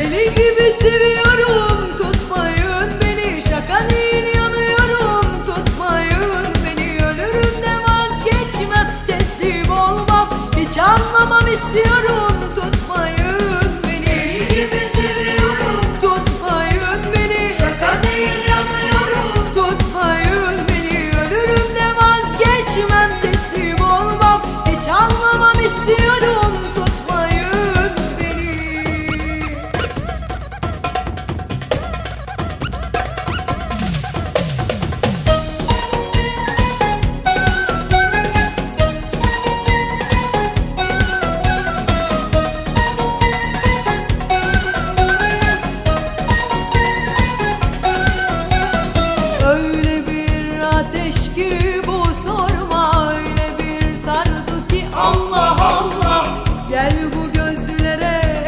Deli gibi seviyorum tutmayın beni. Şaka değil yanıyorum. Tutmayın beni. Ölürüm de vazgeçmem teslim olmam. Hiç anlamam istiyorum tutmayın you, boy.